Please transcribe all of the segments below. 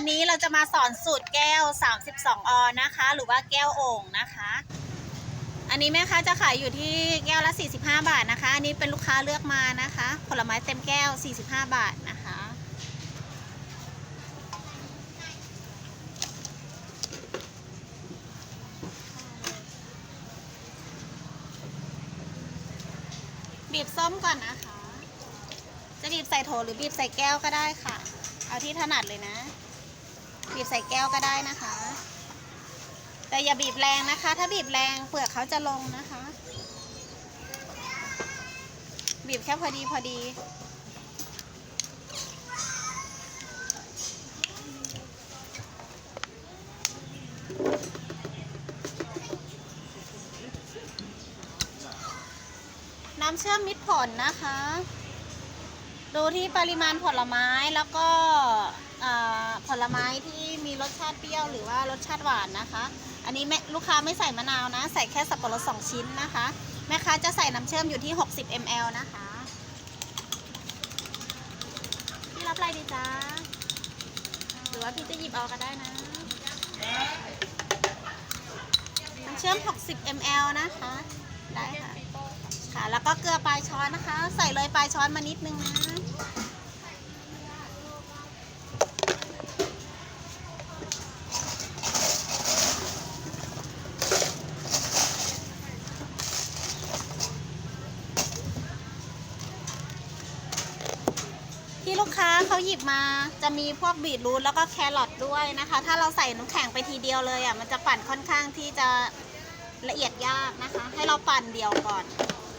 วันนี้เราจะมาสอนสูตรแก้ว 32 ออนนะคะ หรือว่าแก้วโอ่งนะคะ อันนี้แม่ค้าจะขายอยู่ที่แก้วละ 45 บาทนะคะ อันนี้เป็นลูกค้าเลือกมานะคะ ผลไม้เต็มแก้ว 45 บาทนะคะ บีบส้มก่อนนะคะ จะบีบใส่โถหรือบีบใส่แก้วก็ได้ค่ะเอาที่ถนัดเลยนะ บีบใส่แก้วก็ได้นะคะ แต่อย่าบีบแรงนะคะ ถ้าบีบแรงเปลือกเขาจะลงนะคะ บีบแค่พอดีพอดีน้ำเชื่อมมิตรผลนะคะ ดูที่ปริมาณผลไม้แล้วก็ ผลไม้ที่มีรสชาติเปรี้ยวหรือว่ารสชาติหวานนะคะ อันนี้แม่ลูกค้าไม่ใส่มะนาวนะ ใส่แค่สับปะรดสองชิ้นนะคะ แม่ค้าจะใส่น้ำเชื่อมอยู่ที่ 60 ml นะคะพี่รับอะไรดีจ๊ะหรือว่าพี่จะหยิบเอาก็ได้นะน้ำเชื่อม 60 ml นะคะ ได้ค่ะค่ะ แล้วก็เกลือปลายช้อนนะคะ ใส่เลยปลายช้อนมานิดนึงนะ ที่ลูกค้าเขาหยิบมาจะมีพวกบีทรูทแล้วก็แครอทด้วยนะคะ ถ้าเราใส่น้ำแข็งไปทีเดียวเลยอะมันจะปั่นค่อนข้างที่จะละเอียดยากนะคะ ให้เราปั่นเดียวก่อน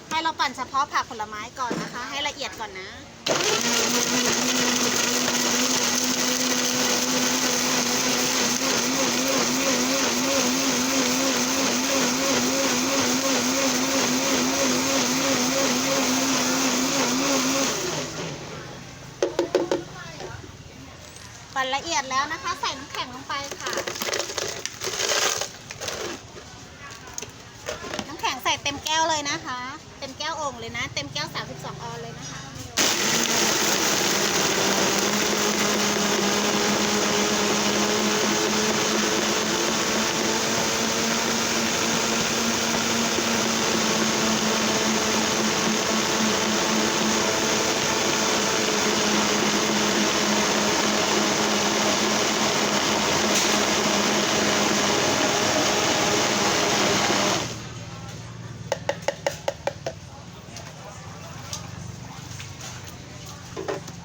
ให้เราปั่นเฉพาะผักผลไม้ก่อนนะคะ ให้ละเอียดก่อนนะ ละเอียดแล้วนะคะ ใส่น้ำแข็งลงไปค่ะ น้ำแข็งใส่เต็มแก้วเลยนะคะ เต็มแก้วโอ่งเลยนะ เต็มแก้ว 32 ออนเลยนะคะ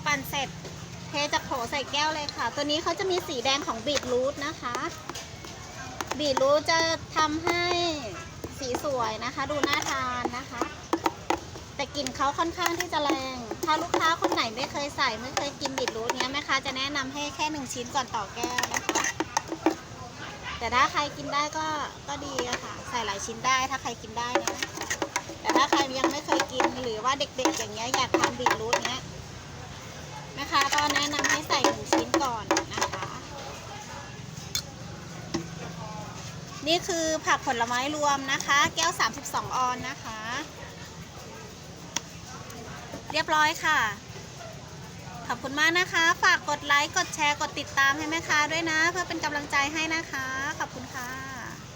ปั่นเสร็จเทจากโถใส่แก้วเลยค่ะ ตัวนี้เขาจะมีสีแดงของบีทรูทนะคะ บีทรูทจะทำให้สีสวยนะคะ ดูน่าทานนะคะ แต่กลิ่นเขาค่อนข้างที่จะแรง ถ้าลูกค้าคนไหนไม่เคยใส่ไม่เคยกินบีทรูทเนี้ยแม่ค้าจะแนะนำให้แค่หนึ่งชิ้นก่อนต่อแก้วนะคะ แต่ถ้าใครกินได้ก็ก็ดีอะค่ะ ใส่หลายชิ้นได้ถ้าใครกินได้นะแต่ถ้าใครยังไม่เคยกินหรือว่าเด็กๆ อย่างเงี้ยอยากทานบีทรูทเนี้ยนะคะก็แนะนำ ส่หนึ่งชิ้นก่อนนะคะ นี่คือผักผลไม้รวมนะคะ แก้ว 32 ออนนะคะ เรียบร้อยค่ะ ขอบคุณมากนะคะ ฝากกดไลค์ กดแชร์ กดติดตามให้แม่ค้าด้วยนะ เพื่อเป็นกำลังใจให้นะคะ ขอบคุณค่ะ